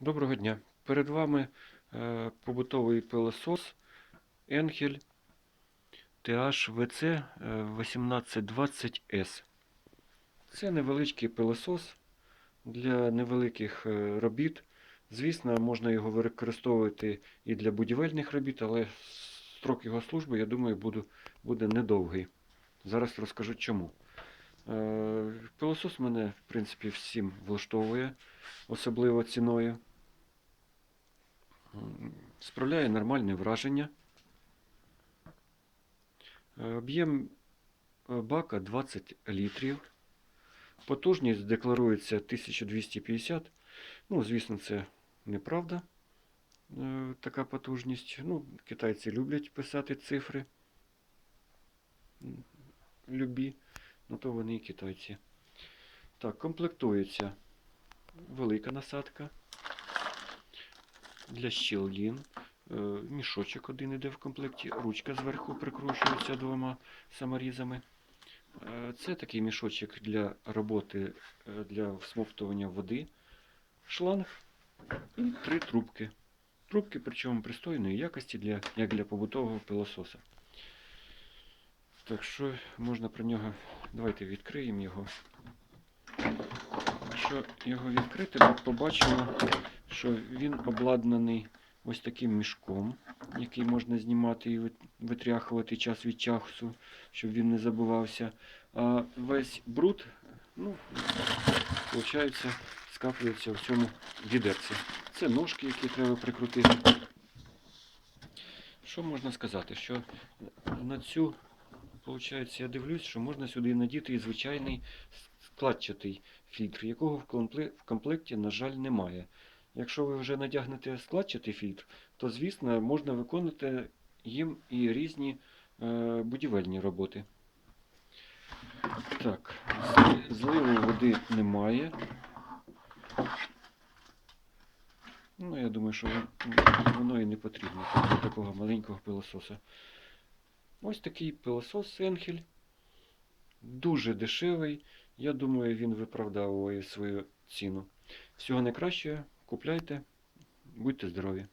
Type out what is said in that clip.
Доброго дня. Перед вами е, побутовий пилосос Enkel THVC е, 1820S. Це невеличкий пилосос для невеликих е, робіт. Звісно, можна його використовувати і для будівельних робіт, але строк його служби, я думаю, буде недовгий. Зараз розкажу чому. Е, Пилосос мене, в принципі, всім влаштовує, особливо ціною. Справляє нормальне враження. Е, Об'єм е, бака 20 літрів. Потужність декларується 1250. Ну, звісно, це неправда. е, Така потужність. Ну, китайці люблять писати цифри. Любі. Ну то вони і китайці. Так, комплектується велика насадка для щілин. Е, Мішочок один іде в комплекті, ручка зверху прикручується двома саморізами. Е, Це такий мішочок для роботи е, для всмоктування води, шланг і три трубки. Трубки, причому пристойної якості, для, як для побутового пилососа. Так що можна про нього. Давайте відкриємо його. Якщо його відкрити, ми побачимо, що він обладнаний ось таким мішком, який можна знімати і витряхувати час від часу, щоб він не забувався. А весь бруд, ну, виходить, скаплюється в цьому відерці. Це ножки, які треба прикрутити. Що можна сказати? Що на цю, виходить, я дивлюсь, що можна сюди надіти і звичайний складчатий фільтр, якого в компле- в комплекті, на жаль, немає. Якщо ви вже надягнете складчатий фільтр, то, звісно, можна виконувати їм і різні е, будівельні роботи. Так, зливу води немає. Ну, я думаю, що воно і не потрібно для такого маленького пилососа. Ось такий пилосос Enkel. Дуже дешевий. Я думаю, він виправдовує свою ціну. Всього найкращого, купляйте, будьте здорові!